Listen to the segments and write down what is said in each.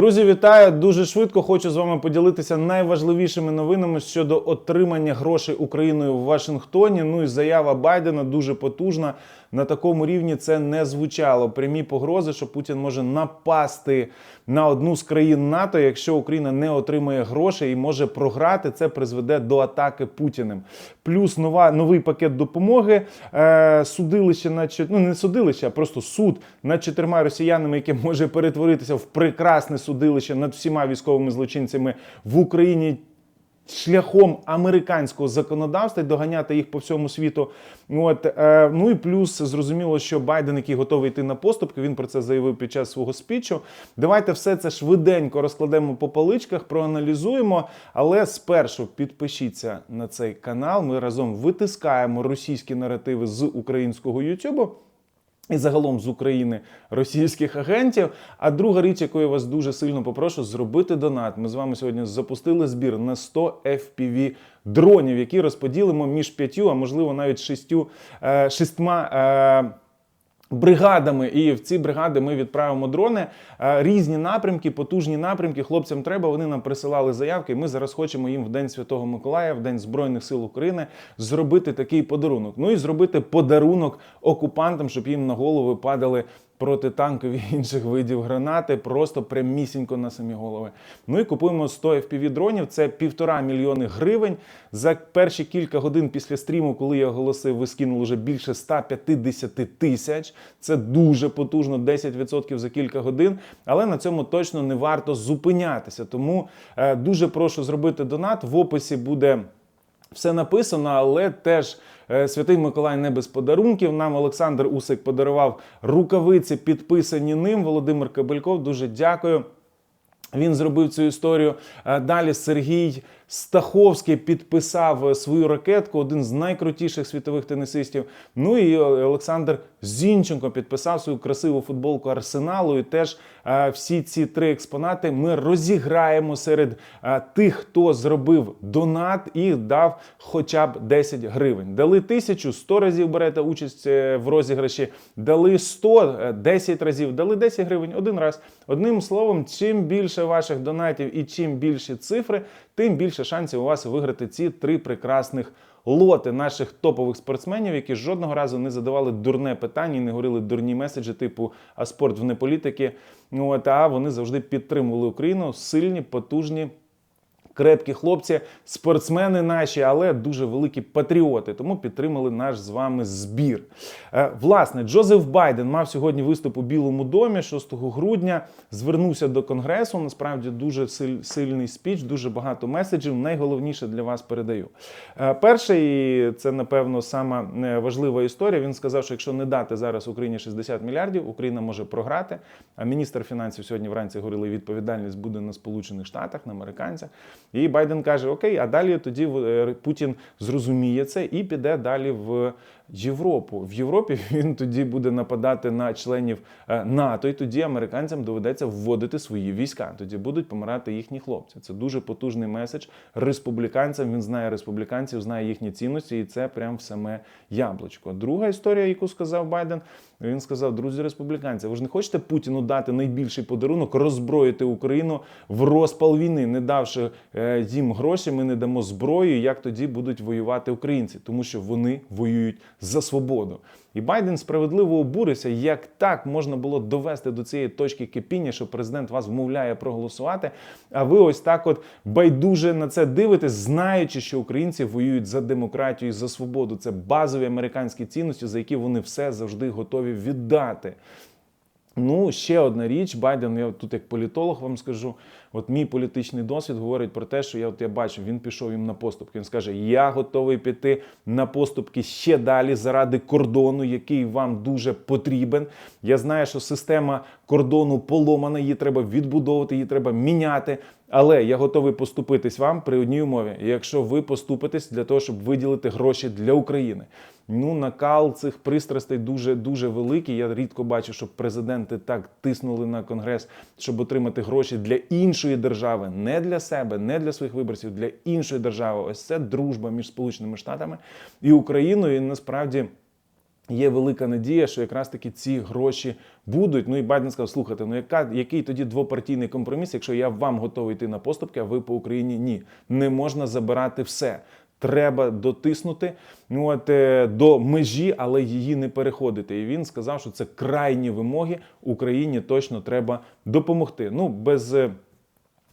Друзі, вітаю! Дуже швидко хочу з вами поділитися найважливішими новинами щодо отримання грошей Україною в Вашингтоні. Ну і заява Байдена дуже потужна. На такому рівні це не звучало. Прямі погрози, що Путін може напасти на одну з країн НАТО, якщо Україна не отримає грошей і може програти. Це призведе до атаки Путіним. Плюс нова новий пакет допомоги. Е, судилище на ну не судилище, а просто суд над чотирма росіянами, яке може перетворитися в прекрасне судилище над всіма військовими злочинцями в Україні. Шляхом американського законодавства і доганяти їх по всьому світу. От е, ну і плюс зрозуміло, що Байден, який готовий йти на поступки, він про це заявив під час свого спічу. Давайте все це швиденько розкладемо по поличках, проаналізуємо. Але спершу підпишіться на цей канал. Ми разом витискаємо російські наративи з українського Ютубу. І загалом з України російських агентів. А друга річ, яку я вас дуже сильно попрошу, зробити донат. Ми з вами сьогодні запустили збір на 100 FPV дронів, які розподілимо між п'ятью, а можливо навіть шістю, е, шістьма. Бригадами, і в ці бригади ми відправимо дрони. Е, Різні напрямки, потужні напрямки. Хлопцям треба. Вони нам присилали заявки. Ми зараз хочемо їм в День Святого Миколая, в День Збройних сил України, зробити такий подарунок. Ну і зробити подарунок окупантам, щоб їм на голови падали протитанкові інших видів гранати, просто прямісінько на самі голови. Ну і купуємо 100 FPV дронів. Це півтора мільйони гривень. За перші кілька годин після стріму, коли я оголосив, ви скинули вже більше 150 тисяч. Це дуже потужно, 10% за кілька годин. Але на цьому точно не варто зупинятися. Тому е, дуже прошу зробити донат. В описі буде. Все написано, але теж е, Святий Миколай не без подарунків. Нам Олександр Усик подарував рукавиці, підписані ним. Володимир Кабельков, дуже дякую. Він зробив цю історію. Е, Далі Сергій Стаховський підписав е, свою ракетку, один з найкрутіших світових тенісистів. Ну і Олександр Зінченко підписав свою красиву футболку Арсеналу. І теж е, всі ці три експонати ми розіграємо серед е, тих, хто зробив донат і дав хоча б 10 гривень. Дали тисячу, 100 разів берете участь е, в розіграші, дали 100, е, 10 разів, дали 10 гривень один раз. Одним словом, чим більше ваших донатів і чим більші цифри, тим більше шансів у вас виграти ці три прекрасних лоти наших топових спортсменів, які жодного разу не задавали дурне питання і не говорили дурні меседжі, типу а спорт в неполітики. Ну, от, а вони завжди підтримували Україну сильні, потужні. Крепкі хлопці, спортсмени наші, але дуже великі патріоти. Тому підтримали наш з вами збір. Е, Власне, Джозеф Байден мав сьогодні виступ у Білому домі 6 грудня. Звернувся до конгресу. Насправді дуже сильний спіч, дуже багато меседжів. Найголовніше для вас передаю. Е, Перше, і це напевно сама е, важлива історія. Він сказав, що якщо не дати зараз Україні 60 мільярдів, Україна може програти. А міністр фінансів сьогодні вранці говорили, відповідальність буде на Сполучених Штатах, на американцях. І Байден каже: Окей, а далі тоді е, Путін зрозуміє це і піде далі в Європу. В Європі він тоді буде нападати на членів е, НАТО, і тоді американцям доведеться вводити свої війська. Тоді будуть помирати їхні хлопці. Це дуже потужний меседж республіканцям. Він знає республіканців, знає їхні цінності, і це прям в саме яблучко. Друга історія, яку сказав Байден. Він сказав: друзі республіканці, ви ж не хочете Путіну дати найбільший подарунок, роззброїти Україну в розпал війни, не давши е, їм гроші, ми не дамо зброю. Як тоді будуть воювати українці, тому що вони воюють за свободу. І Байден справедливо обурився, як так можна було довести до цієї точки кипіння, що президент вас вмовляє проголосувати. А ви ось так, от байдуже на це дивитесь, знаючи, що українці воюють за демократію і за свободу. Це базові американські цінності, за які вони все завжди готові віддати. Ну, ще одна річ, Байден, я тут як політолог вам скажу. От мій політичний досвід говорить про те, що я от я бачу, він пішов їм на поступки. Він скаже: Я готовий піти на поступки ще далі заради кордону, який вам дуже потрібен. Я знаю, що система кордону поломана, її треба відбудовувати, її треба міняти. Але я готовий поступитись вам при одній умові, якщо ви поступитесь для того, щоб виділити гроші для України. Ну, накал цих пристрастей дуже дуже великий. Я рідко бачу, щоб президенти так тиснули на конгрес, щоб отримати гроші для іншої держави, не для себе, не для своїх виборців, для іншої держави. Ось це дружба між Сполученими Штатами і Україною. І насправді. Є велика надія, що якраз таки ці гроші будуть. Ну і Байден сказав: слухайте, ну яка який тоді двопартійний компроміс, якщо я вам готовий йти на поступки, а ви по Україні ні. Не можна забирати все. Треба дотиснути ну, от, е, до межі, але її не переходити. І він сказав, що це крайні вимоги Україні точно треба допомогти. Ну без.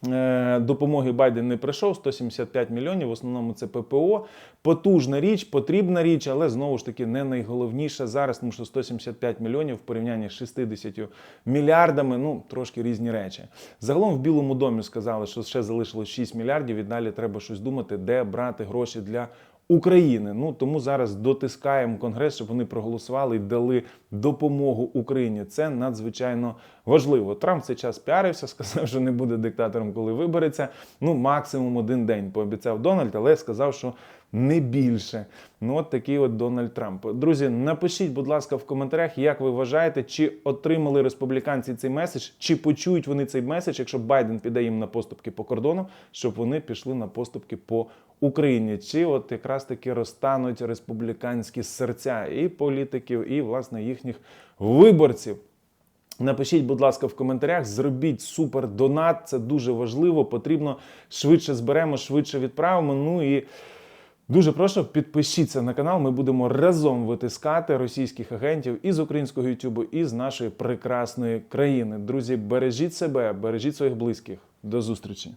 Е, Допомоги Байден не прийшов 175 мільйонів. В основному це ППО. Потужна річ, потрібна річ, але знову ж таки не найголовніше зараз, тому що 175 мільйонів в порівнянні з 60 мільярдами. Ну трошки різні речі. Загалом в Білому домі сказали, що ще залишилось 6 мільярдів, і далі треба щось думати, де брати гроші для. України. Ну тому зараз дотискаємо Конгрес, щоб вони проголосували і дали допомогу Україні. Це надзвичайно важливо. Трамп в цей час піарився, сказав, що не буде диктатором, коли вибереться. Ну, максимум один день пообіцяв Дональд, але сказав, що не більше. Ну, от такий от Дональд Трамп. Друзі, напишіть, будь ласка, в коментарях, як ви вважаєте, чи отримали республіканці цей меседж, чи почують вони цей меседж, якщо Байден піде їм на поступки по кордону, щоб вони пішли на поступки по Україні. Чи от якраз таки розтануть республіканські серця і політиків, і власне їхніх виборців. Напишіть, будь ласка, в коментарях, зробіть супер донат. Це дуже важливо. Потрібно швидше зберемо, швидше відправимо. Ну і дуже прошу, підпишіться на канал. Ми будемо разом витискати російських агентів із українського Ютубу, і з нашої прекрасної країни. Друзі, бережіть себе, бережіть своїх близьких. До зустрічі.